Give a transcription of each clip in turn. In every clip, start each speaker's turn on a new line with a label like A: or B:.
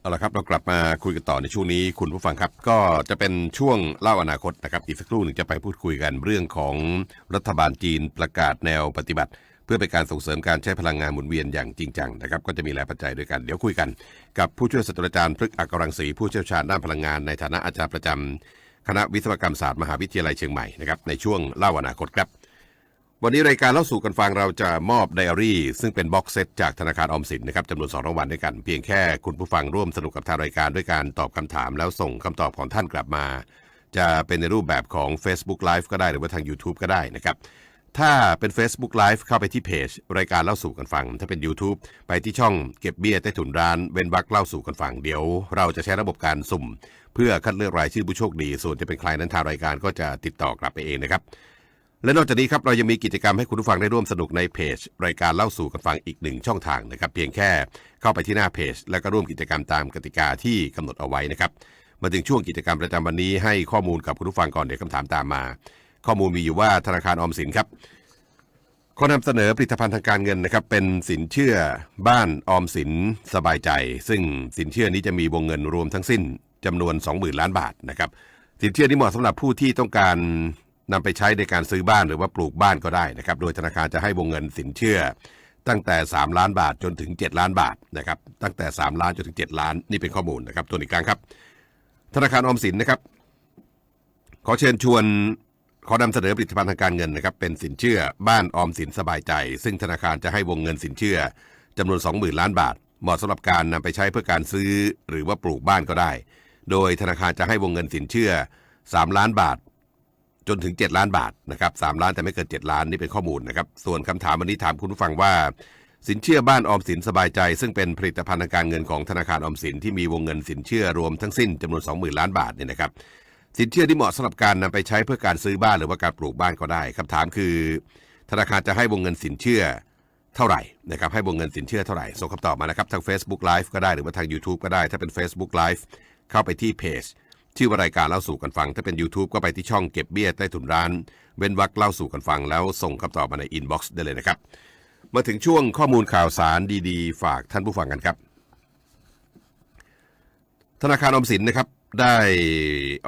A: เอาละครับเรากลับมาคุยกันต่อในช่วงนี้คุณผู้ฟังครับ ก็จะเป็นช่วงเล่าอนาคตนะครับอีกสักครู่หนึ่งจะไปพูดคุยกันเรื่องของรัฐบาลจีนประกาศแนวปฏิบัติ เพื่อเป็นการส่งเสริมการใช้พลังงานหมุนเวียนอย่างจริงจังนะครับก็จะมีหลายปัจจัยด้วยกันเดี๋ยวคุยกันกับผู้ช่วยศาสตราจารย์พฤกษ์อักรังสีผู้เชี่ยวชาญด้านพลังงานในฐานะอาจารย์ประจำคณะวิศวกรรมศาสตร์มหาวิทยาลัยเชียงใหม่นะครับในช่วงเล่าอนาคตครับ วันนี้รายการเล่าสู่กันฟังเราจะมอบไดอารี่ ซึ่งเป็นบ็อกเซตจากธนาคารออมสินนะครับจำนวนสองรางวัลด้วยกัน เพียงแค่คุณผู้ฟังร่วมสนุกกับทางรายการด้วยการตอบคำถาม แล้วส่งคำตอบของท่านกลับมา จะเป็นในรูปแบบของ Facebook Live ก็ได้หรือว่าทาง YouTube ก็ได้นะครับถ้าเป็น Facebook Live เข้าไปที่เพจ รายการเล่าสู่กันฟัง ถ้าเป็น YouTube ไปที่ช่องเก็บเบี้ยใต้ถุนร้านเว้นวักเล่าสู่กันฟังเดี๋ยว เราจะใช้ระบบการสุ่ม เพื่อคัดเลือกรายชื่อผู้โชคดี ส่วนจะเป็นใครนั้นทางรายการก็จะติดต่อกลับไปเองนะครับ และนอกจากนี้ครับเรายังมีกิจกรรมให้คุณผู้ฟังได้ร่วมสนุกในเพจ รายการเล่าสู่กันฟังอีกหนึ่งช่องทางนะครับ เพียงแค่เข้าไปที่หน้าเพจ แล้วก็ร่วมกิจกรรมตามกติกาที่กำหนดเอาไว้นะครับมาถึงช่วงกิจกรรมประจำวันนี้ให้ข้อมูลกับคุณผู้ฟังก่อนเดี๋ยวคำถามตามมา ข้อมูลมีอยู่ว่าธนาคารออมสินครับขอนำเสนอผลิตภัณฑ์ทางการเงินนะครับเป็นสินเชื่อบ้านออมสินสบายใจ ซึ่งสินเชื่อนี้จะมีวงเงินรวมทั้งสิ้นจำนวน 20,000 ล้านบาทนะครับสินเชื่อนี้เหมาะสำหรับผู้ที่ต้องการ นำไปใช้ในการซื้อบ้านหรือว่าปลูกบ้านก็ได้นะครับ โดยธนาคารจะให้วงเงินสินเชื่อ ตั้งแต่ 3 ล้านบาทจนถึง 7 ล้านบาทนะครับ ตั้งแต่ 3 ล้านจนถึง 7 ล้านนี่เป็นข้อมูลนะครับตัวอีกครั้งครับ ธนาคารออมสินนะครับ ขอเชิญชวนขอนำเสนอผลิตภัณฑ์ทางการเงินนะครับเป็นสินเชื่อบ้านออมสินสบายใจ ซึ่งธนาคารจะให้วงเงินสินเชื่อจำนวน 20,000 ล้านบาท เหมาะสำหรับการนำไปใช้เพื่อการซื้อหรือว่าปลูกบ้านก็ได้ โดยธนาคารจะให้วงเงินสินเชื่อ 3 ล้านบาท จนถึง 7 ล้านบาทนะครับ3ล้านแต่ไม่เกิน 7 ล้านนี่เป็นข้อมูลนะครับ ส่วนคำถามวันนี้ถามคุณผู้ฟังว่า สินเชื่อบ้านออมสินสบายใจ ซึ่งเป็นผลิตภัณฑ์ทางการเงินของธนาคารออมสินที่มีวงเงินสินเชื่อรวมทั้งสิ้นจำนวน 20,000 ล้านบาทเนี่ยนะครับ สินเชื่อที่เหมาะสำหรับการนำไปใช้เพื่อการซื้อบ้านหรือว่าการปลูกบ้านก็ได้คำถามคือ ธนาคารจะให้วงเงินสินเชื่อเท่าไหร่นะครับให้วงเงินสินเชื่อเท่าไหร่ส่งคำตอบมานะครับทาง Facebook Live ก็ได้หรือว่าทาง YouTube ก็ได้ถ้าเป็น Facebook Live เข้าไปที่เพจ ชื่อว่ารายการเล่าสู่กันฟัง ถ้าเป็น YouTube ก็ไปที่ช่องเก็บเบี้ยใต้ถุนร้าน เว้นวรรคเล่าสู่กันฟัง แล้วส่งคำตอบมาในอินบ็อกซ์ได้เลยนะครับ มาถึงช่วงข้อมูลข่าวสารดีๆ ฝากท่านผู้ฟังกันครับ ธนาคารออมสินนะครับได้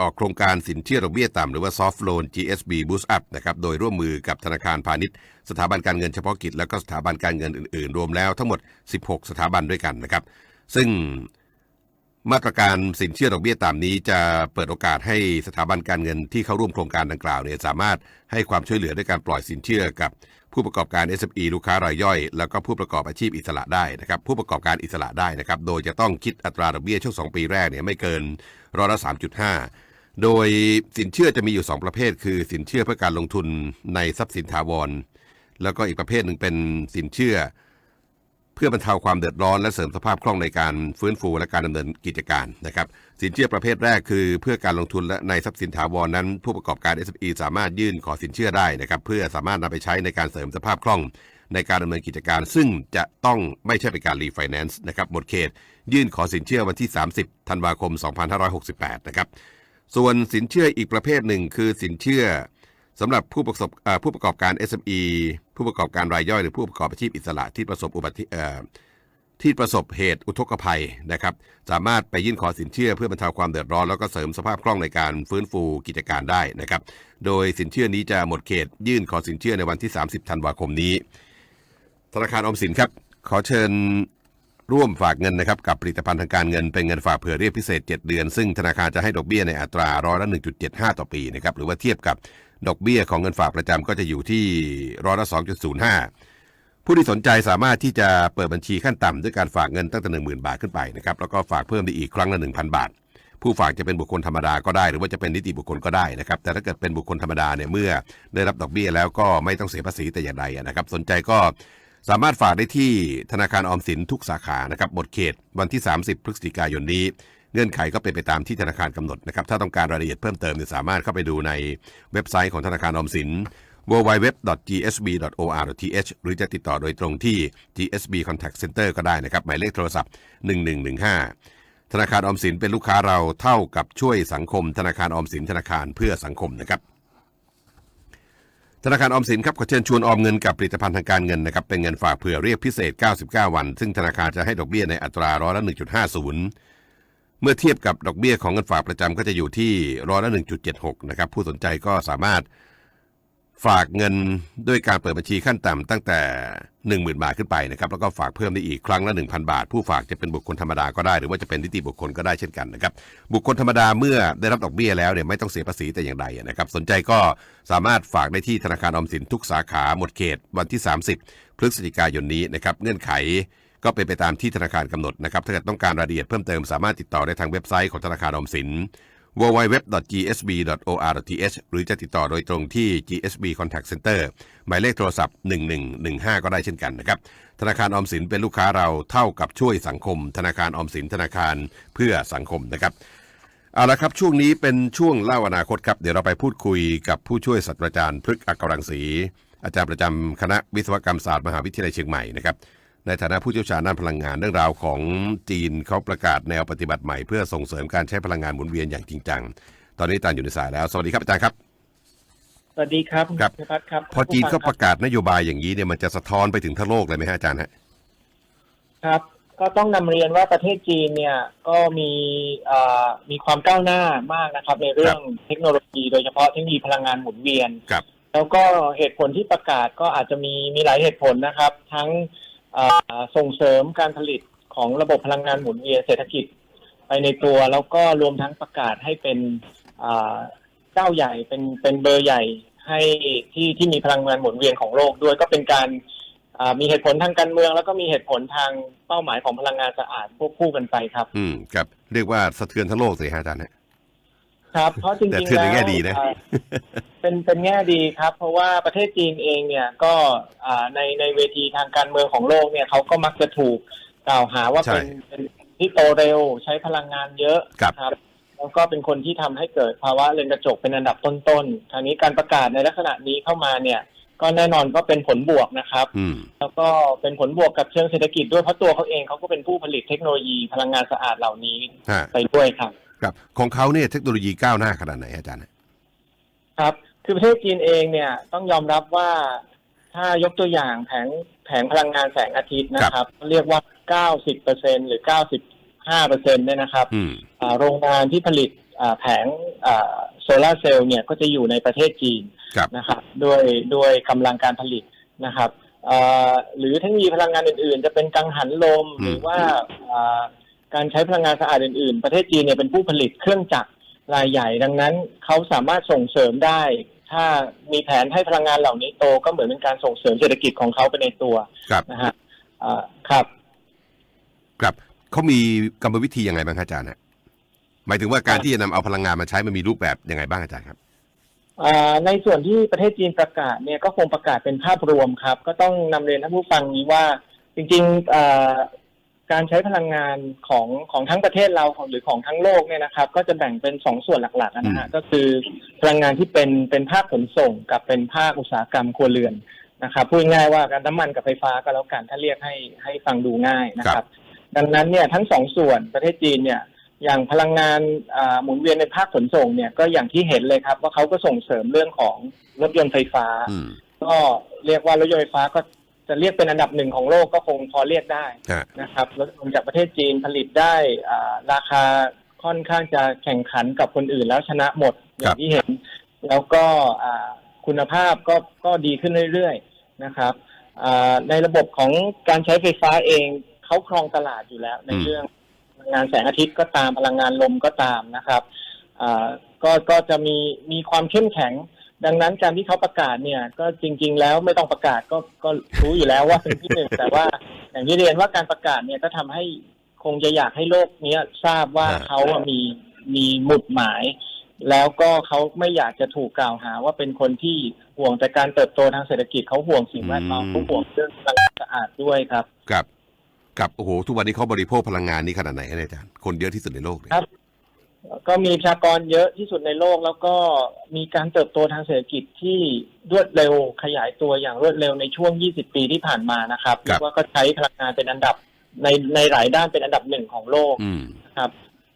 A: ออกโครงการสินเชื่อดอกเบี้ยต่ำหรือว่า soft loan GSB boost up นะครับ โดยร่วมมือกับธนาคารพาณิชย์ สถาบันการเงินเฉพาะกิจ แล้วก็สถาบันการเงินอื่น ๆ รวมแล้วทั้งหมด 16 สถาบันด้วยกันนะครับ ซึ่ง มาตรการสินเชื่อดอกเบี้ยต่ำนี้จะเปิดโอกาสให้สถาบันการเงินที่เข้าร่วมโครงการดังกล่าวเนี่ยสามารถให้ความช่วยเหลือด้วยการปล่อยสินเชื่อกับผู้ประกอบการ SME ลูกค้ารายย่อย แล้วก็ผู้ประกอบอาชีพอิสระได้นะครับผู้ประกอบการอิสระได้นะครับโดยจะต้องคิดอัตราดอกเบี้ยช่วง 2 ปีแรกเนี่ยไม่เกินร้อยละ3.5 โดยสินเชื่อจะมีอยู่ 2 ประเภท คือสินเชื่อเพื่อการลงทุนในทรัพย์สินถาวร แล้วก็อีกประเภทหนึ่งเป็นสินเชื่อ พื่อบรรเทาความเดือดร้อนและเสริมสภาพคล่องในการฟื้นฟูและการดำเนินกิจการนะครับสินเชื่อประเภทแรกคือ เพื่อการลงทุนและในทรัพย์สินถาวรนั้น ผู้ประกอบการ SME สามารถยื่นขอสินเชื่อได้นะครับเพื่อสามารถนำไปใช้ในการเสริมสภาพคล่อง ในการดำเนินกิจการ ซึ่งจะต้องไม่ใช่เป็นการรีไฟแนนซ์นะครับหมดเขต ยื่นขอสินเชื่อวันที่ 30ธันวาคม 2568 นะครับส่วนสินเชื่ออีกประเภทหนึ่งคือสินเชื่อ สำหรับผู้ประสบเอ่อผู้ประกอบการ SME ผู้ประกอบการรายย่อยหรือผู้ประกอบอาชีพอิสระที่ประสบอุบัติที่ประสบเหตุอุทกภัยนะครับ สามารถไปยื่นขอสินเชื่อเพื่อบรรเทาความเดือดร้อน แล้วก็เสริมสภาพคล่องในการฟื้นฟูกิจการได้นะครับ โดยสินเชื่อนี้จะหมดเขต ยื่นขอสินเชื่อในวันที่ 30 ธันวาคมนี้ ธนาคารออมสินครับ ขอเชิญร่วมฝากเงินนะครับกับผลิตภัณฑ์ทางการเงินเป็นเงินฝากเผื่อเรียกพิเศษ 7 เดือน ซึ่งธนาคารจะให้ดอกเบี้ยในอัตราร้อยละ1.75 ต่อปีนะครับหรือว่าเทียบกับ ดอกเบี้ยของเงินฝากประจำก็จะอยู่ที่ร้อยละ2.05 ผู้ที่สนใจสามารถที่จะเปิดบัญชีขั้นต่ำด้วยการฝากเงินตั้งแต่10,000 บาทขึ้นไปนะครับแล้วก็ฝากเพิ่มได้อีกครั้งละ1,000 บาท ผู้ฝากจะเป็นบุคคลธรรมดาก็ได้ หรือว่าจะเป็นนิติบุคคลก็ได้นะครับแต่ถ้าเกิดเป็นบุคคลธรรมดาเนี่ยเมื่อได้รับดอกเบี้ยแล้วก็ไม่ต้องเสียภาษีแต่อย่างใดนะครับสนใจก็สามารถฝากได้ที่ธนาคารออมสินทุกสาขานะครับหมดเขตวันที่ 30 พฤศจิกายนนี้ เงื่อนไขก็เป็นไปตามที่ธนาคารกำหนดนะครับ ถ้าต้องการรายละเอียดเพิ่มเติมเนี่ยสามารถเข้าไปดูในเว็บไซต์ของธนาคารออมสิน www.gsb.or.th หรือจะติดต่อโดยตรงที่ GSB Contact Center ก็ได้นะครับ หมายเลขโทรศัพท์ 1115 ธนาคารออมสินเป็นลูกค้าเราเท่ากับช่วยสังคม ธนาคารออมสินธนาคารเพื่อสังคมนะครับธนาคารออมสินครับขอเชิญชวนออมเงินกับผลิตภัณฑ์ทางการเงินนะครับเป็นเงินฝากเผื่อเรียกพิเศษ 99 วัน ซึ่งธนาคารจะให้ดอกเบี้ยในอัตราร้อยละ1.50 เมื่อเทียบกับดอกเบี้ยของเงินฝากประจำก็จะอยู่ที่ร้อยละ1.76 นะครับ ผู้สนใจก็สามารถฝากเงินด้วยการเปิดบัญชีขั้นต่ำตั้งแต่ 10,000 บาทขึ้นไปนะครับ แล้วก็ฝากเพิ่มได้อีกครั้งละ 1,000 บาท ผู้ฝากจะเป็นบุคคลธรรมดาก็ได้ หรือว่าจะเป็นนิติบุคคลก็ได้เช่นกันนะครับ บุคคลธรรมดาเมื่อได้รับดอกเบี้ยแล้วเนี่ยไม่ต้องเสียภาษีแต่อย่างใดนะครับ สนใจก็สามารถฝากได้ที่ธนาคารออมสินทุกสาขาหมดเขตวันที่ 30 พฤศจิกายนนี้นะครับ เงื่อนไข ก็เป็นไปตามที่ธนาคารกำหนดนะครับ ถ้าเกิดต้องการรายละเอียดเพิ่มเติมสามารถติดต่อได้ทางเว็บไซต์ของธนาคารออมสิน www.gsb.or.th หรือจะติดต่อโดยตรงที่ GSB Contact Center หมายเลขโทรศัพท์ 1115 ก็ได้เช่นกันนะครับ ธนาคารออมสินเป็นลูกค้าเราเท่ากับช่วยสังคม ธนาคารออมสินธนาคารเพื่อสังคมนะครับเอาละครับช่วงนี้เป็นช่วงเล่าอนาคตครับ เดี๋ยวเราไปพูดคุยกับผู้ช่วยศาสตราจารย์พฤกษ์อักรังสีอาจารย์ประจำคณะวิศวกรรมศาสตร์มหาวิทยาลัยเชียงใหม่นะครับ ในฐานะผู้เชี่ยวชาญด้านพลังงานเรื่องราวของจีนเขาประกาศแนวปฏิบัติใหม่เพื่อส่งเสริมการใช้พลังงานหมุนเวียนอย่างจริงจัง ตอนนี้อาจารย์อยู่ในสายแล้ว สวัสดีครับอาจารย์ครับ
B: สวัสดีครับ
A: ครับ
B: ณพัฒน์ครับ
A: พอจีนเขา
B: ผู้
A: ป
B: ฟัง
A: ระกาศนโยบายอย่างนี้เนี่ยมันจะสะท้อนไปถึงทั้งโลกเลยไหมฮะอาจารย์ฮะ
B: ครับ ก็ต้องนำเรียนว่าประเทศจีนเนี่ยก็มีเอ่อมีความก้าวหน้ามากนะครับ ในเรื่องเทคโนโลยีโดยเฉพาะเทคโนโลยีพลังงานหมุนเวียน
A: ครับ
B: แล้วก็เหตุผลที่ประกาศก็อาจจะมีมีหลายเหตุผลนะครับ ทั้งเอ่อ ส่งเสริมการผลิตของระบบพลังงานหมุนเวียนเศรษฐกิจไปในตัว แล้วก็รวมทั้งประกาศให้เป็นเจ้าใหญ่เป็นเป็นเบอร์ใหญ่ให้ที่ที่มีพลังงานหมุนเวียนของโลกด้วยก็เป็นการมีเหตุผลทางการเมือง แล้วก็มีเหตุผลทางเป้าหมายของพลังงานสะอาดควบคู่กันไปครับ
A: อืมครับ เรียกว่าสะเทือนทั้งโลกสิฮะอาจารย์ฮะ
B: ครับเพราะจริงๆ
A: แต่ถือใน
B: แล้ว
A: แง่ดีนะ
B: เอ่อเป็นเป็นแง่ดีครับ เพราะว่าประเทศจีนเองเนี่ยก็อ่าในในเวทีทางการเมืองของโลกเนี่ยเขาก็มักจะถูกกล่าวหาว่าเป็นเป็นที่โตเร็วใช้พลังงานเยอะ
A: ครับ
B: ครับแล้วก็เป็นคนที่ทำให้เกิดภาวะเรือนกระจกเป็นอันดับต้นๆทางนี้การประกาศในลักษณะนี้เข้ามาเนี่ย ก็แน่นอนก็เป็นผลบวกนะครับ
A: อืม
B: แล้วก็เป็นผลบวกกับเชิงเศรษฐกิจด้วยเพราะตัวเขาเองเขาก็เป็นผู้ผลิตเทคโนโลยีพลังงานสะอาดเหล่านี้
A: ฮะ
B: ไปด้วยครับ
A: ครับของเขาเนี่ยเทคโนโลยีก้าวหน้าขนาดไหนอาจารย์ฮะ
B: ครับ คือประเทศจีนเองเนี่ยต้องยอมรับว่าถ้ายกตัวอย่างแผงแผงพลังงานแสงอาทิตย์นะครับ เรียกว่า90เปอร์เซ็นหรือ95เปอร์เซ็นเนี่ยนะครับ
A: อืม
B: อ่าโรงงานที่ผลิตอ่าแผงโซลาร์เซลล์เนี่ยก็จะอยู่ในประเทศจีน
A: ครับ
B: นะครับด้วยด้วยกำลังการผลิตนะครับอ่าหรือเทคโนโลยีพลังงานอื่นๆ จะเป็นกังหันลม
A: อืม
B: หรือว่าอ่า การใช้พลังงานสะอาดอื่นๆ ประเทศจีนเนี่ยเป็นผู้ผลิตเครื่องจักรรายใหญ่ ดังนั้นเขาสามารถส่งเสริมได้ ถ้ามีแผนให้พลังงานเหล่านี้โตก็เหมือนเป็นการส่งเสริมเศรษฐกิจของเขาไปในตัว
A: ครับ
B: นะฮะอ่าครับ
A: ครับเขามีกรรมวิธียังไงบ้างครับอาจารย์ฮะหมายถึงว่าการที่จะนำเอาพลังงานมาใช้มันมีรูปแบบยังไงบ้างอาจารย์ครับ
B: อ่าในส่วนที่ประเทศจีนประกาศเนี่ยก็คงประกาศเป็นภาพรวมครับ ก็ต้องนำเรียนท่านผู้ฟังนี้ว่าจริงๆอ่า การใช้พลังงานของของทั้งประเทศเราของหรือของทั้งโลกเนี่ยนะครับ ก็จะแบ่งเป็นสองส่วนหลักๆนะฮะก็คือพลังงานที่เป็นเป็นภาคขนส่งกับเป็นภาคอุตสาหกรรมครัวเรือนนะครับพูดง่ายๆว่าการน้ำมันกับไฟฟ้าก็แล้วกันถ้าเรียกให้ให้ฟังดูง่ายนะครับ ดังนั้นเนี่ยทั้งสองส่วนประเทศจีนเนี่ยอย่างพลังงานอ่าหมุนเวียนในภาคขนส่งเนี่ยก็อย่างที่เห็นเลยครับ ว่าเขาก็ส่งเสริมเรื่องของรถยนต์ไฟฟ้า
A: อืม
B: ก็เรียกว่ารถยนต์ไฟฟ้าก็ จะเรียกเป็นอันดับหนึ่งของโลกก็คงพอเรียกได้
A: ฮะ
B: นะครับรถยนต์จากประเทศจีนผลิตได้อ่าราคาค่อนข้างจะแข่งขันกับคนอื่นแล้วชนะหมดอย่างที่เห็น แล้วก็อ่าคุณภาพก็ก็ดีขึ้นเรื่อยๆนะครับอ่าในระบบของการใช้ไฟฟ้าเองเขาครองตลาดอยู่แล้ว ใน
A: อืม
B: เรื่องพลังงานแสงอาทิตย์ก็ตามพลังงานลมก็ตามนะครับอ่าก็ก็จะมีมีความเข้มแข็ง ดังนั้นการที่เขาประกาศเนี่ย ก็จริง ๆ แล้วไม่ต้องประกาศก็ก็รู้อยู่แล้วว่าเป็นที่หนึ่งแต่ว่าอย่างที่เรียนว่าการประกาศเนี่ยก็ทำให้คงจะอยากให้โลกเนี้ยทราบว่า
A: ฮะ
B: เขาอะมีมีหมุดหมาย แล้วก็เขาไม่อยากจะถูกกล่าวหาว่าเป็นคนที่ห่วงแต่การเติบโตทางเศรษฐกิจเขาห่วงสิ่งแวดล้อมเขาห่วงเรื่องพลังงานสะอาดด้วยครับ
A: ครับครับโอ้โหทุกวันนี้เขาบริโภคพลังงานนี่ขนาดไหนเนี่ยอาจารย์คนเยอะที่สุดในโลกเลย
B: ครับ ก็มีประชากรเยอะที่สุดในโลก แล้วก็มีการเติบโตทางเศรษฐกิจที่รวดเร็วขยายตัวอย่างรวดเร็วในช่วง 20 ปีที่ผ่านมานะครับ
A: ครับ
B: เรียกว่าก็ใช้พลังงานเป็นอันดับในในหลายด้านเป็นอันดับหนึ่งของโลก
A: อืม
B: ครับ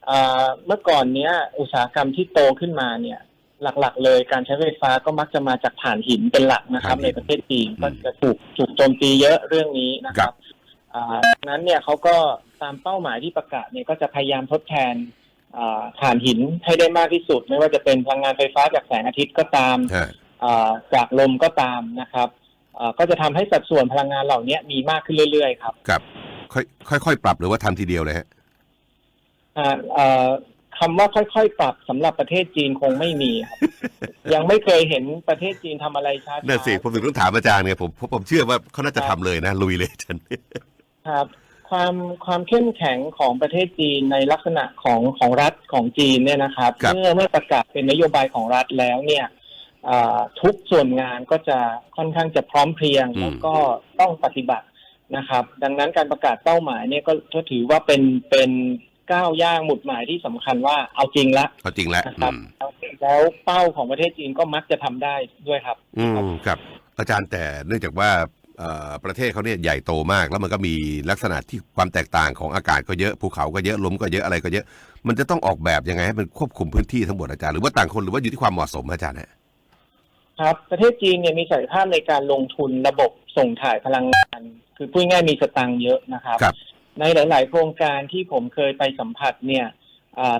B: อ่าเมื่อก่อนเนี้ย อุตสาหกรรมที่โตขึ้นมาเนี่ย หลักๆ เลยการใช้ไฟฟ้าก็มักจะมาจากถ่านหินเป็นหลักนะครับ
A: ถ่านหิน
B: ในประเทศจีน
A: อืม
B: ก็จะถูกถูกโจมตีเยอะเรื่องนี้นะค
A: ครั
B: รับบอ่าดังนั้นเนี่ยเขาก็ตามเป้าหมายที่ประกาศเนี่ยก็จะพยายามทดแทนอ่า ถ่านหินให้ได้มากที่สุด ไม่ว่าจะเป็นพลังงานไฟฟ้าจากแสงอาทิตย์ก็ตาม
A: ฮะ
B: อ่าจากลมก็ตามนะครับอ่าก็จะทำให้สัดส่วนพลังงานเหล่านี้มีมากขึ้นเรื่อยๆ ครับ
A: ครับค่อยค่อยๆปรับหรือว่าทำทีเดียวเลยฮะ
B: อ่าเอ่อคำว่าค่อยๆปรับสำหรับประเทศจีนคงไม่มีครับยังไม่เคยเห็นประเทศจีนทำอะไรช้าๆ
A: นั่นสิผมถึงต้องถามอาจารย์ไงผมผมผมเชื่อว่าเขาน่าจะทำเลยนะลุยเลยอาจารย์
B: ครับ ความความเข้มแข็งของประเทศจีนในลักษณะของของรัฐของจีนเนี่ยนะครับ
A: ครับ
B: เมื่อเมื่อประกาศเป็นนโยบายของรัฐแล้วเนี่ยอ่าทุกส่วนงานก็จะค่อนข้างจะพร้อมเพรียงแล้วก็ต้องปฏิบัตินะครับ ดังนั้นการประกาศเป้าหมายเนี่ยก็ก็ถือว่าเป็นเป็นก้าวย่างหมุดหมายที่สำคัญว่าเอาจริงละ
A: เอาจริงแล้ว
B: นะครับ
A: อืม
B: แล้วเป้าของประเทศจีนก็มักจะทำได้ด้วยครับ
A: อืมครับ อาจารย์แต่เนื่องจากว่าเอ่อ ประเทศเขาเนี่ยใหญ่โตมาก แล้วมันก็มีลักษณะที่ความแตกต่างของอากาศก็เยอะภูเขาก็เยอะลมก็เยอะอะไรก็เยอะ มันจะต้องออกแบบยังไงให้มันควบคุมพื้นที่ทั้งหมดอาจารย์หรือว่าต่างคนหรือว่าอยู่ที่ความเหมาะสมอาจารย์ฮะ
B: ครับประเทศจีนเนี่ยมีศักยภาพในการลงทุนระบบส่งถ่ายพลังงาน คือพูดง่ายๆมีสตังค์เยอะนะครับ
A: ครับ
B: ในหลาย ๆ โครงการที่ผมเคยไปสัมผัสเนี่ยอ่า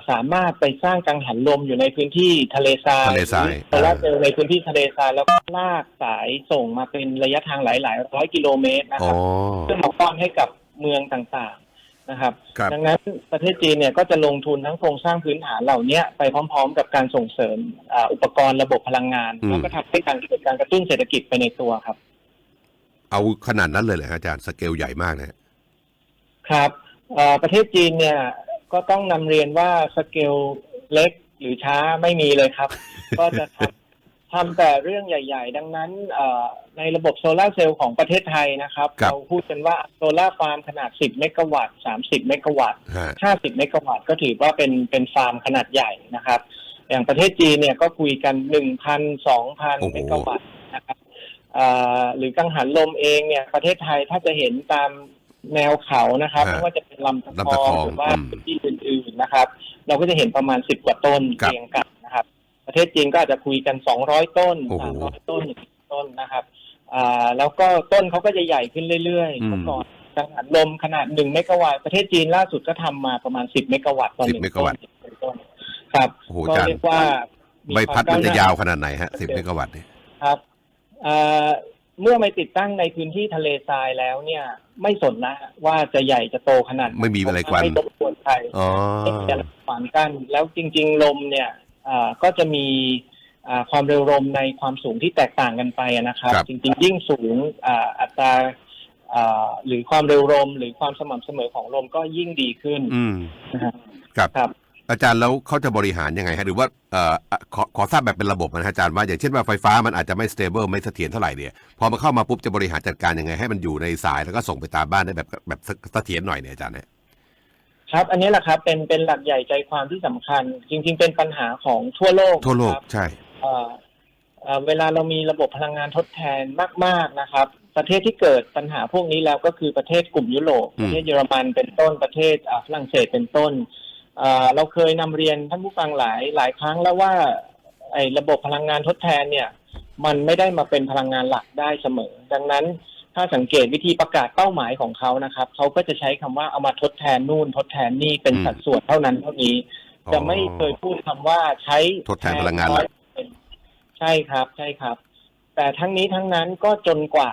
B: สามารถไปสร้างกังหันลมอยู่ในพื้นที่ทะเลทราย
A: ทะเลทราย
B: โซลาร์เซลล์ในพื้นที่ทะเลทรายแล้วก็ลากสายส่งมาเป็นระยะทางหลายๆร้อยกิโลเมตรนะ
A: อ๋
B: ค
A: อ
B: รับเพื่อมาป้อนให้กับเมืองต่างๆนะครับ
A: ครับ
B: ดังนั้นประเทศจีนเนี่ยก็จะลงทุนทั้งโครงสร้างพื้นฐานเหล่านี้ไปพร้อม ๆ กับการส่งเสริมอาอุปกรณ์ระบบพลังงาน
A: อืม
B: แล้วก็ทำให้การเกิดการกระตุ้นเศรษฐกิจไปในตัวครับ
A: เอาขนาดนั้นเลยเหรอฮะอาจารย์สเกลใหญ่มากนะฮะ
B: ครับเอ่อประเทศจีนเนี่ย ก็ต้องนำเรียนว่าสเกลเล็กหรือช้าไม่มีเลยครับ ก็จะทำทำแต่เรื่องใหญ่ ๆ ดังนั้นเอ่อในระบบโซลาร์เซลล์ของประเทศไทยนะครับ
A: ครับ
B: เราพูดกันว่าโซลาร์ฟาร์มขนาด 10 เมกะวัตต์ 30 เมกะวัตต์
A: ฮะ
B: 50 เมกะวัตต์ก็ถือว่าเป็นเป็นฟาร์มขนาดใหญ่นะครับ อย่างประเทศจีนเนี่ยก็คุยกัน 1,000 2,000 เมกะวัตต์นะครับอ่าหรือกังหันลมเองเนี่ยประเทศไทยถ้าจะเห็นตาม แนวเขานะครับ
A: ฮะ
B: ไม่ว่าจะเป็นลำตะ
A: ลำ
B: ค
A: ตะ
B: อ
A: ค
B: ง
A: อง
B: หรือว่า
A: อืม
B: พื้นที่อื่นๆนะครับ เราก็จะเห็นประมาณ10กว่าต้น
A: ครับ
B: เรียงกันนะครับ ประเทศจีนก็อาจจะคุยกัน200ต้น
A: โอ้โห
B: 300ต้นต้นนะครับอ่าแล้วก็ต้นเขาก็จะใหญ่ขึ้นเรื่อย
A: อืม
B: ๆเมื่อก่อนกังหันลมขนาดหนึ่งเมกะวัตต์ประเทศจีนล่าสุดก็ทำมาประมาณสิบเมกะวัตต์ต่อหนึ่ง
A: 10เมกะวัตต์
B: ต้นเป็นต้นครับ
A: โอ้โห
B: ก็
A: อาจารย์
B: เรียกว่ามี
A: ใบพัดมันจะ
B: คว
A: ยาว
B: ก้ห
A: ขนาดไหนฮะสิบเมกะวัตต์เนี่ย
B: ครับเอ่อ เมื่อไม่ติดตั้งในพื้นที่ทะเลทรายแล้วเนี่ย ไม่สนละว่าจะใหญ่จะโตขนาดหน
A: ไม่มีอะไรกวน
B: ไม่รบกวนใคร
A: อ๋อ
B: ไม่มีอะไรขวางกั้นแล้วจริง ๆ ลมเนี่ยอ่าก็จะมีอ่าความเร็วลมในความสูงที่แตกต่างกันไปอะนะครับ
A: ครับ
B: จริง ๆ ยิ่งสูงอ่าอัตราอ่าหรือความเร็วลมหรือความสม่ำเสมอของลมก็ยิ่งดีขึ้น
A: อืม
B: นะครับ
A: ครับ
B: ครับ
A: อาจารย์แล้วเขาจะบริหารยังไงฮะหรือว่าเอ่อขอขอทราบแบบเป็นระบบนะฮะอาจารย์ว่าอย่างเช่นว่าไฟฟ้ามันอาจจะไม่ stable ไม่เสถียรเท่าไหร่เนี่ยพอมาเข้ามาปุ๊บจะบริหารจัดการยังไงให้มันอยู่ในสายแล้วก็ส่งไปตามบ้านได้แบบแบบเสถียรหน่อยเนี่ยอาจารย์เนี่ย
B: ครับ อันนี้แหละครับเป็นเป็นหลักใหญ่ใจความที่สำคัญ จริง ๆ เป็นปัญหาของทั่วโลก
A: ทั่วโลก
B: ครับ
A: ใช่
B: เอ่อเอ่อเวลาเรามีระบบพลังงานทดแทนมาก ๆนะครับ ประเทศที่เกิดปัญหาพวกนี้แล้วก็คือประเทศกลุ่มยุโรป
A: อืม
B: ประเทศเยอรมันเป็นต้นประเทศอ่าฝรั่งเศสเป็นต้น เอ่อเราเคยนำเรียนท่านผู้ฟังหลายหลายครั้งแล้วว่าไอ้ระบบพลังงานทดแทนเนี่ย มันไม่ได้มาเป็นพลังงานหลักได้เสมอ ดังนั้นถ้าสังเกตวิธีประกาศเป้าหมายของเขานะครับเขาก็จะใช้คำว่าเอามาทดแทนนู่นทดแทนนี่เป็น
A: อืม
B: สัดส่วนเท่านั้นเท่านี้ จะไม่เคยพูดคำว่าใช้
A: ทดแทนพลังงานหลัก
B: 100%ใช่ครับใช่ครับ แต่ทั้งนี้ทั้งนั้นก็จนกว่า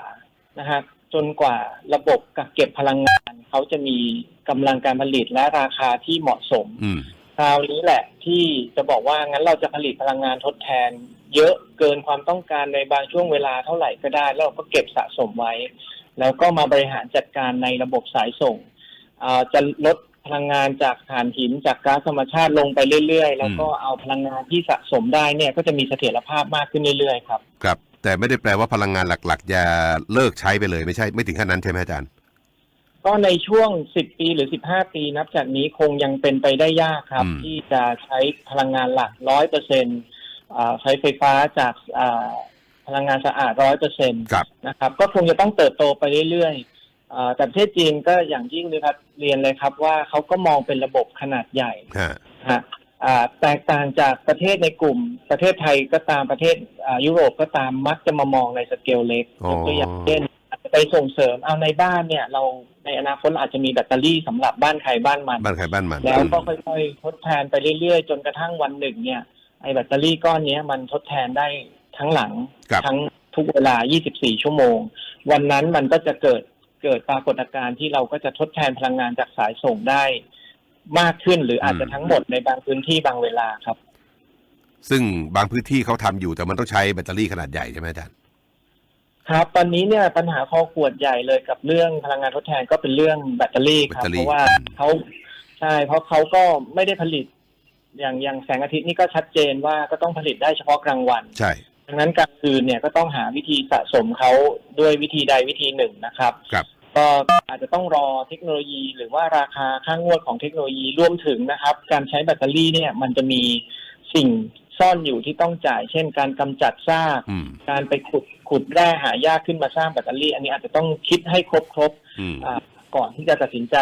B: นะฮะ จนกว่าระบบกักเก็บพลังงาน เขาจะมีกำลังการผลิตและราคาที่เหมาะสม
A: อืม
B: คราวนี้แหละที่จะบอกว่างั้นเราจะผลิตพลังงานทดแทน เยอะเกินความต้องการในบางช่วงเวลาเท่าไหร่ก็ได้ แล้วเราก็เก็บสะสมไว้ แล้วก็มาบริหารจัดการในระบบสายส่งอ่าจะลดพลังงานจากถ่านหินจากก๊าซธรรมชาติลงไปเรื่อย ๆ แล้วก็เอาพลังงานที่สะสมได้เนี่ยก็จะมีเสถียรภาพมากขึ้นเรื่อยๆครับ
A: ครับ แต่ไม่ได้แปลว่าพลังงานหลักๆ จะเลิกใช้ไปเลยไม่ใช่ไม่ถึงขั้นนั้นใช่ไหมอาจารย์
B: ก็ในช่วง 10 ปีหรือ 15 ปีนับจากนี้คงยังเป็นไปได้ยากครับ
A: อืม
B: ที่จะใช้พลังงานหลักร้อยเปอร์เซ็นใช้ไฟฟ้าจากอ่าพลังงานสะอาดร้อยเปอร์เซ็นต
A: ครับ
B: นะครับก็คงจะต้องเติบโตไปเรื่อยๆอ่าแต่ประเทศจีนก็อย่างที่คุณนิพัฒน์เรียนเลยครับว่าเขาก็มองเป็นระบบขนาดใหญ่
A: ฮะ
B: ฮะอ่า แตกต่างจากประเทศในกลุ่ม ประเทศไทยก็ตามประเทศอ่ายุโรปก็ตามมักจะมามองในสเกลเล็ก
A: อ๋อ
B: ยกตัวอย่างเช่นอาจจะไปส่งเสริมเอาในบ้านเนี่ย เราในอนาคตเราอาจจะมีแบตเตอรี่สำหรับบ้านใครบ้านมัน
A: บ้านใครบ้านมัน
B: แล้วก็
A: อืม
B: ค่อยๆทดแทนไปเรื่อยๆ จนกระทั่งวันหนึ่งเนี่ยไอ้แบตเตอรี่ก้อนเนี้ยมันทดแทนได้ทั้งหลัง
A: ครับ
B: ทั้งทุกเวลา 24 ชั่วโมง วันนั้นมันก็จะเกิดเกิดปรากฏการณ์ที่เราก็จะทดแทนพลังงานจากสายส่งได้ มากขึ้น หรืออาจจะทั้งหมดในบางพื้นที่บางเวลาครับ
A: ซึ่งบางพื้นที่เขาทำอยู่แต่มันต้องใช้แบตเตอรี่ขนาดใหญ่ใช่ไหมอาจารย์
B: ครับ ตอนนี้เนี่ยปัญหาคอขวดใหญ่เลยกับเรื่องพลังงานทดแทนก็เป็นเรื่องแบตเตอรี่ครับ
A: แบตเตอรี่
B: เพราะว่าเขาใช่ เพราะเขาก็ไม่ได้ผลิต อย่างอย่างแสงอาทิตย์นี่ก็ชัดเจนว่าก็ต้องผลิตได้เฉพาะกลางวัน
A: ใช่
B: ดังนั้นกลางคืนเนี่ยก็ต้องหาวิธีสะสมเขาด้วยวิธีใดวิธีหนึ่งนะครับ
A: ครับ
B: ก็อาจจะต้องรอเทคโนโลยีหรือว่าราคาค่างวดของเทคโนโลยีรวมถึงนะครับ การใช้แบตเตอรี่เนี่ยมันจะมีสิ่งซ่อนอยู่ที่ต้องจ่าย เช่น การกำจัดซาก
A: อืม
B: การไปขุดขุดแร่หายากขึ้นมาสร้างแบตเตอรี่ อันนี้อาจจะต้องคิดให้ครบครบ
A: อืม
B: ๆอ่าก่อนที่จะตัดสินใจ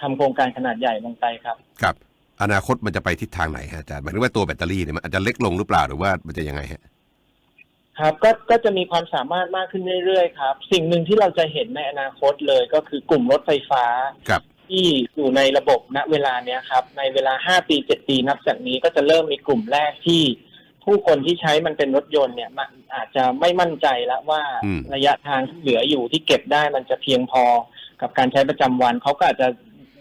B: ทำโครงการขนาดใหญ่ลงไปครับ
A: ครับ อนาคตมันจะไปทิศทางไหนฮะอาจารย์หมายถึงว่าตัวแบตเตอรี่เนี่ยมันอาจจะเล็กลงหรือเปล่าหรือว่ามันจะยังไงฮะ
B: ครับก็ก็จะมีความสามารถมากขึ้นเรื่อยๆครับ สิ่งหนึ่งที่เราจะเห็นในอนาคตเลยก็คือกลุ่มรถไฟฟ้า
A: ครับ
B: ที่อยู่ในระบบณเวลาเนี้ยครับ ในเวลา5ปี7ปีนับจากนี้ก็จะเริ่มมีกลุ่มแรกที่ ผู้คนที่ใช้มันเป็นรถยนต์เนี่ยมันอาจจะไม่มั่นใจแล้วว่า
A: อืม
B: ระยะทางที่เหลืออยู่ที่เก็บได้มันจะเพียงพอกับการใช้ประจำวันเขาก็อาจจะ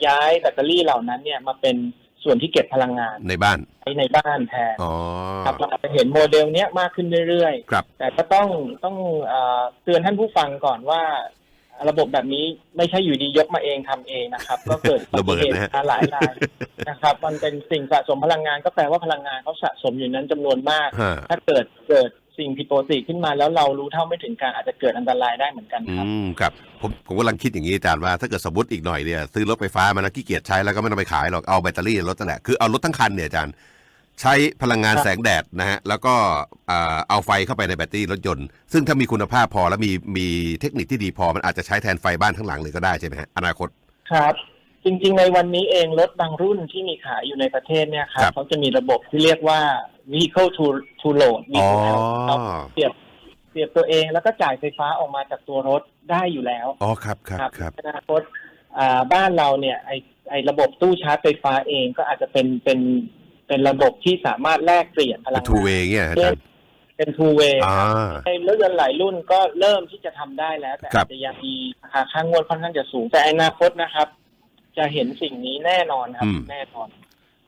B: ย้ายแบตเตอรี่เหล่านั้นเนี่ยมาเป็น ส่วนที่เก็บพลังงาน
A: ในบ้าน
B: ไว้ในบ้านแทน
A: อ๋อ
B: ครับเราอาจจะเห็นโมเดลเนี้ยมากขึ้นเรื่อยๆ
A: ครับ
B: แต่ก็ต้องต้องเออเตือนท่านผู้ฟังก่อนว่า ระบบแบบนี้ไม่ใช่อยู่ดียกมาเองทำเองนะครับ ก็เกิด
A: ระเบิดนะฮะ
B: มาหลายรายนะครับ มันเป็นสิ่งสะสมพลังงานก็แปลว่าพลังงานเขาสะสมอยู่นั้นจำนวนมาก
A: ฮะ
B: ถ้าเกิดเกิด สิ่งผิดปกติขึ้นมาแล้วเรารู้เท่าไม่ถึงการอาจจะเกิดอันตรายได้เหมือนกัน
A: อื
B: ครับ
A: มครับผมผมกำลังคิดอย่างนี้อาจารย์ว่าถ้าเกิดสมมติอีกหน่อยเนี่ยซื้อรถไฟฟ้ามานะขี้เกียจใช้แล้วก็ไม่ต้องไปขายหรอกเอาแบตเตอรี่รถนั่นแหละคือเอารถทั้งคันเนี่ยอาจารย์ ใช้พลังงาน
B: ครับ
A: แสงแดดนะฮะแล้วก็อ่าเอาไฟเข้าไปในแบตเตอรี่รถยนต์ ซึ่งถ้ามีคุณภาพพอแล้วมีมีเทคนิคที่ดีพอมันอาจจะใช้แทนไฟบ้านทั้งหลังเลยก็ได้ใช่ไหมฮะอนาคต
B: ครับ จริงๆ ในวันนี้เองรถบางรุ่นที่มีขายอยู่ในประเทศเนี่ยครับ
A: ครับ
B: เขาจะมีระบบที่เรียกว่า vehicle to to load
A: อ๋อ
B: VTL เราเสียบเสียบตัวเองแล้วก็จ่ายไฟฟ้าออกมาจากตัวรถได้อยู่แล้ว
A: อ๋อครับครับครับ
B: อนาคตอ่าบ้านเราเนี่ยไอไอระบบตู้ชาร์จไฟฟ้าเองก็อาจจะเป็นเป็นเป็นระบบที่สามารถแลกเปลี่ยนพลั
A: เป็น
B: ง
A: ทู
B: งาน
A: เวย์เงี้ยอาจารย์
B: เป็น two way
A: อ่า
B: ในรถยนต์หลายรุ่นก็เริ่มที่จะทำได้แล้ว แต่
A: ครั
B: อา
A: บ
B: จจะยังมีราคาค่างวดค่อนข้างจะสูง แต่อนาคตนะครับ จะเห็นสิ่งนี้แน่นอนครับแน่นอน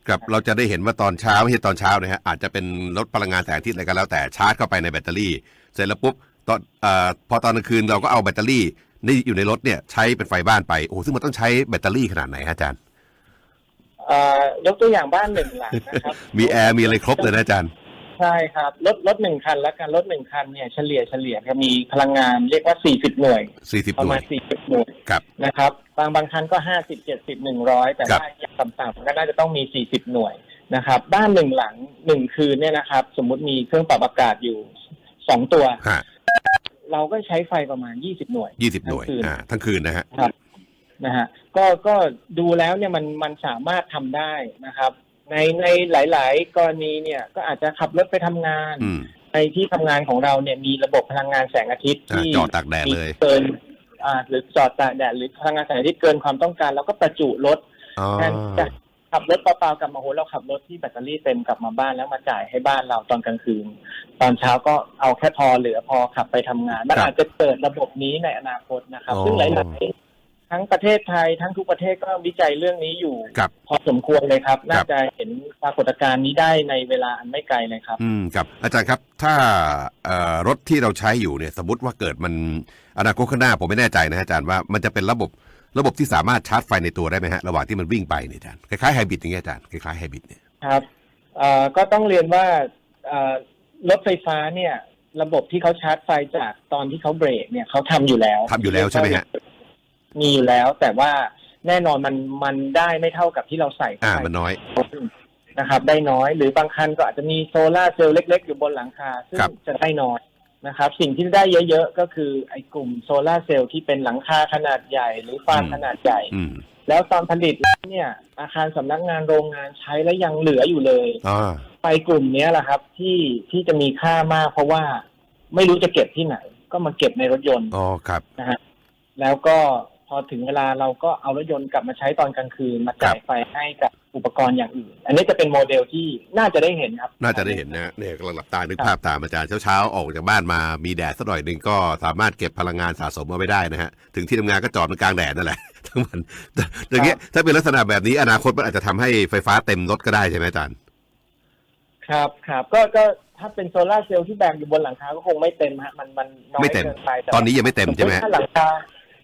A: ครับเราจะได้เห็นว่าตอนเช้าไม่ใช่ตอนเช้านะฮะอาจจะเป็นรถพลังงานแสงอาทิตย์อะไรก็แล้วแต่ชาร์จเข้าไปในแบตเตอรี่ เสร็จแล้วปุ๊บตอนเอ่อพอตอนกลางคืนเราก็เอาแบตเตอรี่นี่อยู่ในรถเนี่ยใช้เป็นไฟบ้านไปโอ้โหซึ่งมันต้องใช้แบตเตอรี่ขนาดไหนฮะอาจารย์
B: เอ่อยกตัวอย่างบ้านหนึ่งหลังนะครับ
A: มีแอร์มีอะไรครบเลยนะอาจารย์
B: ใช่ครับรถรถหนึ่งคันแล้วกันรถหนึ่งคันเนี่ยเฉลี่ยเฉลี่ยจะมีพลังงานเรียกว่า 40 หน่วย
A: 40
B: ประ
A: หน่
B: มา
A: วย
B: ณ 40 หน่วย
A: ครับ
B: นะครับบางบางคันก็ 50 70 100 แต่
A: ครับ
B: ว่าอย่างต่ำๆก็น่าจะต้องมี 40 หน่วยนะครับบ้านหนึ่งหลังหนึ่งคืนเนี่ยนะครับ สมมุติมีเครื่องปรับอากาศอยู่สองตัว
A: ฮะ
B: เราก็ใช้ไฟประมาณ 20 หน่วย
A: 20หน่วย
B: ทั้งคืน
A: อ่า ทั้งคืนนะฮะ
B: นะฮะก็ก็ดูแล้วเนี่ยมันมันสามารถทำได้นะครับ ในในหลาย ๆ กรณีเนี่ยก็อาจจะขับรถไปทำงาน
A: อืม
B: ในที่ทำงานของเราเนี่ยมีระบบพลังงานแสงอาทิตย์
A: อ่า
B: ที่
A: จอดตากแดดเลย
B: เกินอ่าหรือจอดตากแดดหรือพลังงานแสงอาทิตย์เกินความต้องการแล้วก็ประจุรถ
A: อ๋อ
B: แทนที่จะขับรถเปล่าๆกลับมาโหเราขับรถที่แบตเตอรี่เต็มกลับมาบ้านแล้วมาจ่ายให้บ้านเราตอนกลางคืน ตอนเช้าก็เอาแค่พอเหลือพอขับไปทำงาน มัน
A: ครับ
B: อาจจะเกิดระบบนี้ในอนาคตนะครับ
A: อ๋อ
B: ซึ่งหลายๆ ทั้งประเทศไทยทั้งทุกประเทศก็วิจัยเรื่องนี้อยู่
A: ครับ
B: พอสมควรเลยครับ น่า
A: ครับ
B: จะเห็นปรากฏการณ์นี้ได้ในเวลาอันไม่ไกลเลยครับ
A: อืมครับ อาจารย์ครับถ้าเอ่อรถที่เราใช้อยู่เนี่ยสมมติว่าเกิดมันอนาคตข้างหน้าผมไม่แน่ใจนะฮะอาจารย์ว่ามันจะเป็นระบบระบบที่สามารถชาร์จไฟในตัวได้ไหมฮะระหว่างที่มันวิ่งไปเนี่ยอาจารย์คล้ายๆไฮบริดอย่างเงี้ยอาจารย์คล้ายๆไฮบริดเนี่ย
B: ครับเอ่อก็ต้องเรียนว่าเอ่อรถไฟฟ้าเนี่ย ระบบที่เขาชาร์จไฟจากตอนที่เขาเบรกเนี่ยเขาทำอยู่แล้ว
A: ทำอยู่แล้วใช่ไหมฮะ
B: มีอยู่แล้ว แต่ว่าแน่นอนมันมันได้ไม่เท่ากับที่เราใส่เข้า
A: อ่า
B: ไป
A: มันน้อย
B: นะครับ ได้น้อยหรือบางคันก็อาจจะมีโซลาร์เซลล์เล็ก ๆ อยู่บนหลังคา ซึ่ง
A: ครับ
B: จะได้น้อยนะครับ สิ่งที่ได้เยอะ ๆ ก็คือไอ้กลุ่มโซลาร์เซลล์ที่เป็นหลังคาขนาดใหญ่ หรือฟางขนาดใหญ่
A: อืม
B: แล้วตอนผลิตแล้วเนี่ย อาคารสำนักงานโรงงานใช้แล้วยังเหลืออยู่เลย
A: อ่า
B: ไฟกลุ่มเนี้ยแหละครับที่ที่จะมีค่ามาก เพราะว่าไม่รู้จะเก็บที่ไหน ก็มาเก็บในรถยนต์
A: อ๋อครับ
B: นะฮะแล้วก็ พอถึงเวลาเราก็เอารถยนต์กลับมาใช้ตอนกลางคืนมาจ่ายไฟให้กับอุปกรณ์อย่างอื่น อันนี้จะเป็นโมเดลที่น่าจะได้เห็นครับ
A: น่าจะได้เห็นนะฮะเนี่ยกำลังหลับตานึกภาพตามอาจารย์เช้าๆ ออกจากบ้านมามีแดดสักหน่อยหนึ่งก็สามารถเก็บพลังงานสะสมเอาไว้ได้นะฮะ ถึงที่ทำงานก็จอดมันกลางแดดนั่นแหละทั้งวันแต่อย่างเงี้ยถ้าเป็นลักษณะแบบนี้อนาคตมันอาจจะทำให้ไฟฟ้าเต็มรถก็ได้ใช่ไหมอาจารย์
B: ครับครับก็ก็ถ้าเป็นโซลาร์เซลล์ที่แบกอยู่บนหลังคาก็คงไม่เต็มฮะมันมันน้อย
A: ไม่เต็ม
B: เกินไปแต่
A: ตอนนี้ยังไม่เต็มใช่ไหม
B: สติถ้าหลังคา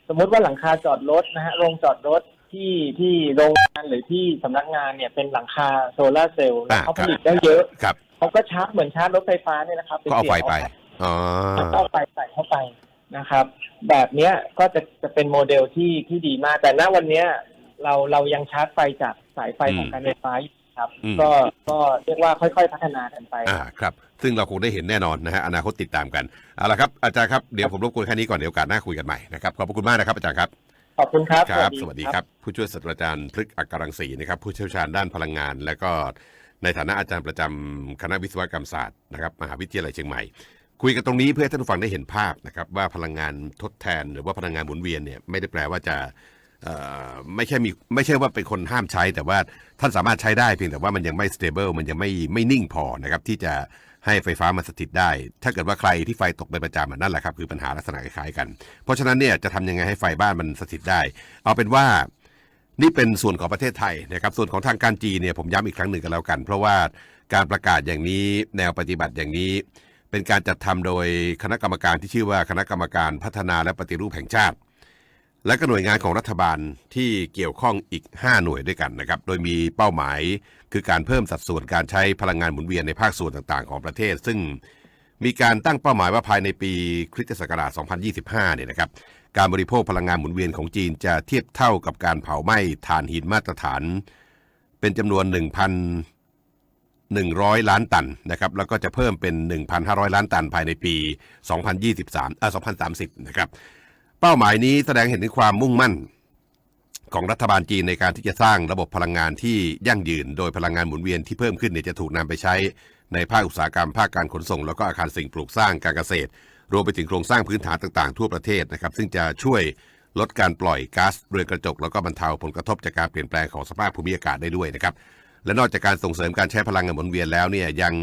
B: สมมติว่าหลังคาจอดรถนะฮะโรงจอดรถที่ที่โรงงานหรือที่สำนักงานเนี่ยเป็นหลังคาโซลาร์เซลล์แล้วเขาผลิตได้เยอะ
A: ครับ
B: เขาก็ชาร์จเหมือนชาร์จรถไฟฟ้าเนี่ยนะครับ
A: ก็เอาไฟไป อ๋อ
B: แล้วก็เอาไฟใส่เข้าไปนะครับ แบบเนี้ยก็จะจะเป็นโมเดลที่ที่ดีมาก แต่ณวันเนี้ยเราเรายังชาร์จไฟจากสายไฟของการไฟฟ้าอยู่ ครับก็ก็เรียกว่าค่อย ๆ พัฒนากันไป
A: อ่าครับ ซึ่งเราคงได้เห็นแน่นอนนะฮะอนาคตติดตามกันเอาละครับอาจารย์ครับเดี๋ยวผมรบกวนแค่นี้ก่อนเดี๋ยวโอกาสหน้าคุยกันใหม่นะครับขอบพระคุณมากนะครับอาจารย์ครับ
B: ขอบคุณครับ
A: ครับ สวัสดีครับ ผู้ช่วยศาสตราจารย์พฤกษ์อักการังสีนะครับ ผู้เชี่ยวชาญด้านพลังงาน และก็ในฐานะอาจารย์ประจำคณะวิศวกรรมศาสตร์นะครับ มหาวิทยาลัยเชียงใหม่ คุยกันตรงนี้เพื่อให้ท่านผู้ฟังได้เห็นภาพนะครับว่าพลังงานทดแทน หรือว่าพลังงานหมุนเวียนเนี่ยไม่ได้แปลว่าจะเอ่อ ไม่ใช่มีไม่ใช่ว่าเป็นคนห้ามใช้ แต่ว่าท่านสามารถใช้ได้เพียงแต่ว่ามันยังไม่ stable มันยังไม่ไม่นิ่งพอนะครับที่จะให้ไฟฟ้ามันสถิตได้ ถ้าเกิดว่าใครที่ไฟตกเป็นประจำนั่นแหละครับคือปัญหาลักษณะคล้ายๆกัน เพราะฉะนั้นเนี่ยจะทำยังไงให้ไฟบ้านมันสถิตได้ เอาเป็นว่านี่เป็นส่วนของประเทศไทยนะครับ ส่วนของทางการจีนเนี่ยผมย้ำอีกครั้งหนึ่งกันแล้วกัน เพราะว่าการประกาศอย่างนี้แนวปฏิบัติอย่างนี้ เป็นการจัดทำโดยคณะกรรมการที่ชื่อว่าคณะกรรมการพัฒนาและปฏิรูปแห่งชาติ และก็หน่วยงานของรัฐบาลที่เกี่ยวข้องอีก 5 หน่วยด้วยกันนะครับ โดยมีเป้าหมายคือการเพิ่มสัดส่วนการใช้พลังงานหมุนเวียนในภาคส่วนต่างๆ ของประเทศ ซึ่งมีการตั้งเป้าหมายว่าภายในปีคริสตศักราช 2025 เนี่ยนะครับ การบริโภคพลังงานหมุนเวียนของจีนจะเทียบเท่ากับการเผาไหม้ถ่านหินมาตรฐาน เป็นจำนวน 1,100 ล้านตันนะครับ แล้วก็จะเพิ่มเป็น 1,500 ล้านตันภายในปี 2023อ่า2030 นะครับ เป้าหมายนี้แสดงเห็นถึงความมุ่งมั่น ของรัฐบาลจีนในการที่จะสร้างระบบพลังงานที่ยั่งยืน โดยพลังงานหมุนเวียนที่เพิ่มขึ้นเนี่ยจะถูกนำไปใช้ในภาคอุตสาหกรรม ภาคการขนส่ง แล้วก็อาคารสิ่งปลูกสร้างการเกษตร รวมไปถึงโครงสร้างพื้นฐานต่างๆ ทั่วประเทศนะครับ ซึ่งจะช่วยลดการปล่อยก๊าซเรือนกระจก แล้วก็บรรเทาผลกระทบจากการเปลี่ยนแปลงของสภาพภูมิอากาศได้ด้วยนะครับและนอกจากการส่งเสริมการใช้พลังงานหมุนเวียนแล้วเนี่ยยัง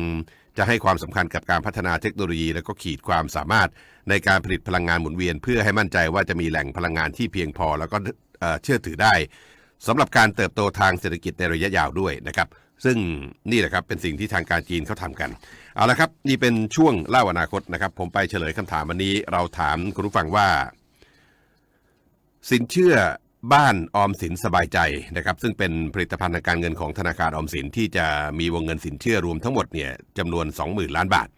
A: จะให้ความสำคัญกับการพัฒนาเทคโนโลยี และก็ขีดความสามารถในการผลิตพลังงานหมุนเวียน เพื่อให้มั่นใจว่าจะมีแหล่งพลังงานที่เพียงพอ แล้วก็เอ่อเชื่อถือได้สำหรับการเติบโตทางเศรษฐกิจในระยะยาวด้วยนะครับ ซึ่งนี่แหละครับเป็นสิ่งที่ทางการจีนเขาทำกัน เอาละครับ นี่เป็นช่วงเล่าอนาคตนะครับ ผมไปเฉลยคำถามวันนี้ เราถามคุณผู้ฟังว่า สินเชื่อ บ้านออมสินสบายใจนะครับซึ่งเป็นผลิตภัณฑ์ทางการเงินของธนาคารออมสินที่จะมีวงเงินสินเชื่อรวมทั้งหมดเนี่ยจำนวน 20,000 ล้านบาท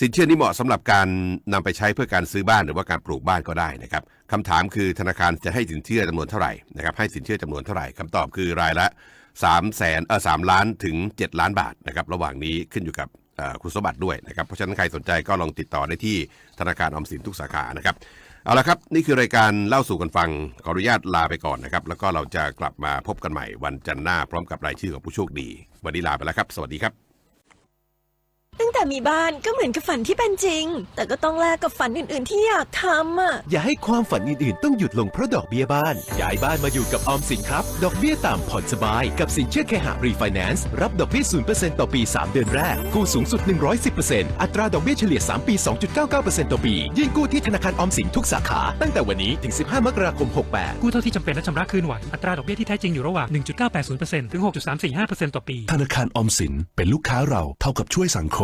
A: สินเชื่อนี้เหมาะสำหรับการนำไปใช้เพื่อการซื้อบ้านหรือว่าการปลูกบ้านก็ได้นะครับคำถามคือธนาคารจะให้สินเชื่อจำนวนเท่าไหร่นะครับให้สินเชื่อจำนวนเท่าไหร่คำตอบคือรายละ3แสนเออสล้านถึง 7 ล้านบาทนะครับระหว่างนี้ขึ้นอยู่กับคุณสมบัติด้วยนะครับเพราะฉะนั้นใครสนใจก็ลองติดต่อได้ที่ธนาคารออมสินทุกสาขานะครับ เอาละครับ นี่คือรายการเล่าสู่กันฟัง ขออนุญาตลาไปก่อนนะครับ แล้วก็เราจะกลับมาพบกันใหม่วันจันทร์หน้าพร้อมกับรายชื่อของผู้โชคดี วันนี้ลาไปแล้วครับ สวัสดีครับ
C: ตั้งแต่มีบ้านก็เหมือนกับฝันที่เป็นจริง แต่ก็ต้องแลกกับฝันอื่น ๆ ที่อยากทำอะ
D: อย่าให้ความฝันอื่น ๆ ต้องหยุดลงเพราะดอกเบี้ยบ้าน ย้ายบ้านมาอยู่กับออมสินครับ ดอกเบี้ยต่ำผ่อนสบาย กับสินเชื่อเคหะรีไฟแนนซ์ รับดอกเบี้ย 0%ต่อปี 3 เดือนแรก กู้สูงสุด 110%อัตราดอกเบี้ยเฉลี่ย 3 ปี 2.99%ต่อปี ยื่นกู้ที่ธนาคารออมสินทุกสาขา ตั้งแต่วันนี้ถึง 15 มกราคม 68
E: กู้เท่าที่จำเป็นและชำระคืนไหว อัตราดอกเบี้ยที่แท้จริงอยู่ระหว่าง 1.980%ถึง 6.345%ต่อปี
F: ธนาคารออมสินเป็นลูกค้าเราเท่ากับช่วยสังคม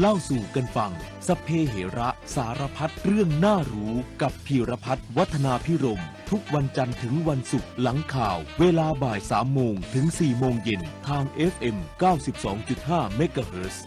G: เล่าสู่กันฟัง สเพเหระสารพัดเรื่องน่ารู้กับพีรพัฒน์วัฒนาพิรม ทุกวันจันทร์ถึงวันศุกร์หลังข่าว เวลาบ่าย3โมงถึง4โมงเย็นทาง FM 92.5เมกะเฮิรตซ์